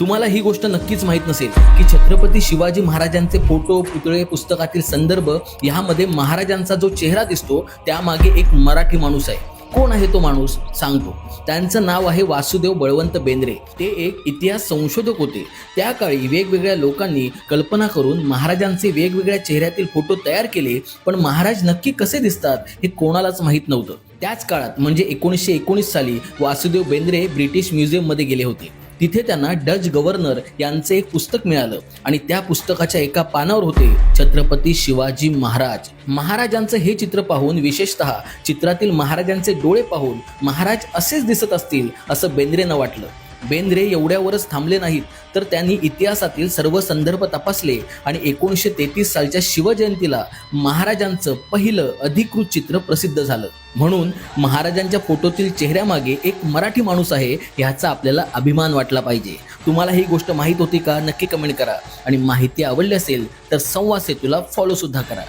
तुम्हाला ही गोष्ट नक्कीच माहीत नसेल की छत्रपती शिवाजी महाराजांचे फोटो पुतळे पुस्तकातील संदर्भ यामध्ये महाराजांचा जो चेहरा दिसतो त्यामागे एक मराठी माणूस आहे. कोण आहे तो माणूस? सांगतो. त्यांचं नाव आहे वासुदेव बळवंत बेंद्रे. ते एक इतिहास संशोधक होते. त्या काळी वेगवेगळ्या लोकांनी कल्पना करून महाराजांचे वेगवेगळ्या चेहऱ्यातील फोटो तयार केले पण महाराज नक्की कसे दिसतात हे कोणालाच माहीत नव्हतं. त्याच काळात म्हणजे एकोणीसशे एकोणीस साली वासुदेव बेंद्रे ब्रिटिश म्युझियममध्ये गेले होते. तिथे त्यांना डच गव्हर्नर यांचे एक पुस्तक मिळालं. आणि त्या पुस्तकाच्या एका पानावर होते छत्रपती शिवाजी महाराज. महाराजांचं हे चित्र पाहून विशेषतः चित्रातील महाराजांचे डोळे पाहून महाराज असेच दिसत असतील असं बेंद्रेनं वाटलं. बेंद्रे एवढ्यावरच थांबले नाहीत तर त्यांनी इतिहासातील सर्व संदर्भ तपासले आणि एकोणीसशे तेहतीस सालच्या शिवजयंतीला महाराजांचं पहिलं अधिकृत चित्र प्रसिद्ध झालं. म्हणून महाराजांच्या फोटोतील चेहऱ्यामागे एक मराठी माणूस आहे ह्याचा आपल्याला अभिमान वाटला पाहिजे. तुम्हाला ही गोष्ट माहीत होती का? नक्की कमेंट करा. आणि माहिती आवडली असेल तर संवाद सेतूला फॉलो सुद्धा करा.